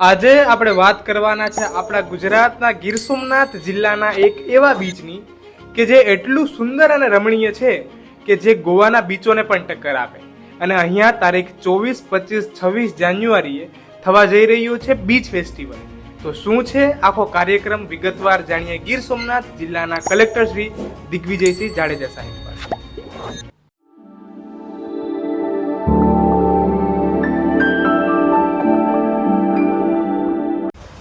આજે આપણે વાત કરવાના છે આપણા ગુજરાતના ગીર સોમનાથ જિલ્લાના એક એવા બીચની કે જે એટલું સુંદર અને રમણીય છે કે જે ગોવાના બીચોને પણ ટક્કર આપે. અને અહીંયા તારીખ ચોવીસ, પચીસ, છવ્વીસ જાન્યુઆરીએ થવા જઈ રહ્યું છે બીચ ફેસ્ટિવલ. તો શું છે આખો કાર્યક્રમ વિગતવાર જાણીએ ગીર સોમનાથ જિલ્લાના કલેક્ટર શ્રી દિગ્વિજયસિંહ જાડેજા સાહેબ.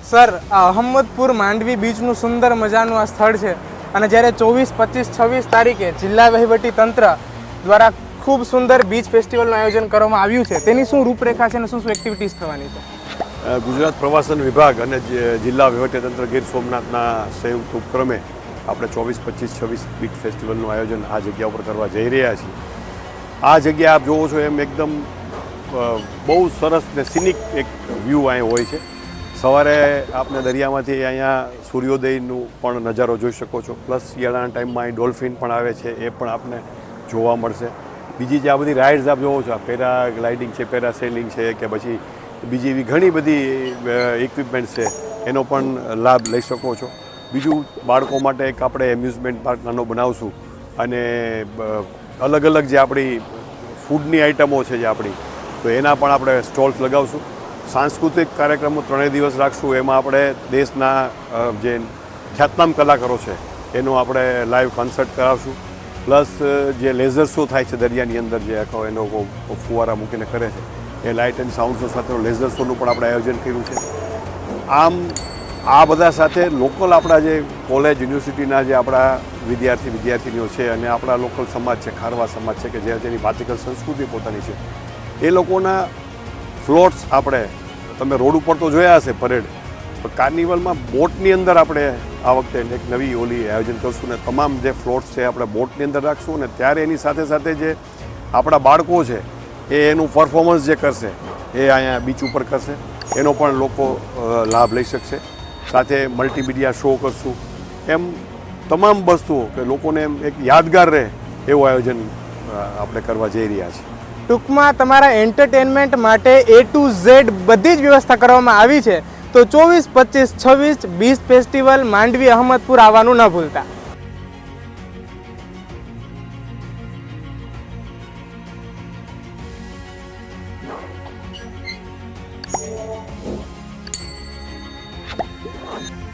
સર અહમદપુર માંડવી બીચનું સુંદર મજાનું આ સ્થળ છે. અને જ્યારે ચોવીસ, પચીસ, છવ્વીસ તારીખે જિલ્લા વહીવટી તંત્ર દ્વારા ખૂબ સુંદર બીચ ફેસ્ટિવલનું આયોજન કરવામાં આવ્યું છે, તેની શું રૂપરેખા છે અને શું શું એક્ટિવિટીઝ થવાની છે? ગુજરાત પ્રવાસન વિભાગ અને જિલ્લા જિલ્લા વહીવટીતંત્ર ગીર સોમનાથના સંયુક્ત ઉપક્રમે આપણે ચોવીસ, પચીસ, છવ્વીસ બીચ ફેસ્ટિવલનું આયોજન આ જગ્યા ઉપર કરવા જઈ રહ્યા છીએ. આ જગ્યા આપ જોવો છો એમ એકદમ બહુ સરસ ને સિનિક એક વ્યૂ અહીં હોય છે. સવારે આપને દરિયામાંથી અહીંયા સૂર્યોદયનું પણ નજારો જોઈ શકો છો. પ્લસ શિયાળાના ટાઈમમાં અહીં ડોલ્ફિન પણ આવે છે, એ પણ આપને જોવા મળશે. બીજી જે આ બધી રાઇડ્સ આપ જોવો છો, આ પેરા ગ્લાઇડિંગ છે, પેરા સેલિંગ છે કે પછી બીજી એવી ઘણી બધી ઇક્વિપમેન્ટ્સ છે, એનો પણ લાભ લઈ શકો છો. બીજું બાળકો માટે એક આપણે એમ્યુઝમેન્ટ પાર્ક નાનો બનાવશું અને અલગ અલગ જે આપણી ફૂડની આઇટમો છે જે આપણી, તો એના પણ આપણે સ્ટોલ્સ લગાવશું. સાંસ્કૃતિક કાર્યક્રમો ત્રણેય દિવસ રાખશું. એમાં આપણે દેશના જે ખ્યાતનામ કલાકારો છે, એનું આપણે લાઈવ કોન્સર્ટ કરાવશું. પ્લસ જે લેઝર શો થાય છે દરિયાની અંદર, જે આખો એનો ફુવારા મૂકીને કરે છે. એ લાઇટ એન્ડ સાઉન્ડ શો સાથેનો લેઝર શોનું પણ આપણે આયોજન કર્યું છે. આમ, આ બધા સાથે લોકલ આપણા જે કોલેજ યુનિવર્સિટીના જે આપણા વિદ્યાર્થી, વિદ્યાર્થીનીઓ છે અને આપણા લોકલ સમાજ છે, ખારવા સમાજ છે કે જે જેની ભાતિકલ સંસ્કૃતિ પોતાની છે, એ લોકોના ફ્લોટ્સ આપણે તમે રોડ ઉપર તો જોયા હશે પરેડ, પણ કાર્નિવલમાં બોટની અંદર આપણે આ વખતે એક નવી ઓલી આયોજન કરશું ને તમામ જે ફ્લોટ્સ છે આપણે બોટની અંદર રાખશું અને ત્યારે એની સાથે સાથે જે આપણા બાળકો છે એ એનું પરફોર્મન્સ જે કરશે, એ અહીંયા બીચ ઉપર કરશે. એનો પણ લોકો લાભ લઈ શકશે. સાથે મલ્ટીમીડિયા શો કરશું. એમ તમામ વસ્તુઓ કે લોકોને એમ એક યાદગાર રહે એવું આયોજન આપણે કરવા જઈ રહ્યા છીએ. ટૂંકમાં તમારા એન્ટરટેનમેન્ટ માટે એ ટુ ઝેડ બધી જ વ્યવસ્થા કરવામાં આવી છે. તો ચોવીસ, પચીસ, છવ્વીસ, બીસ ફેસ્ટિવલ માંડવી, અહમદપુર આવવાનું ન ભૂલતા. Thank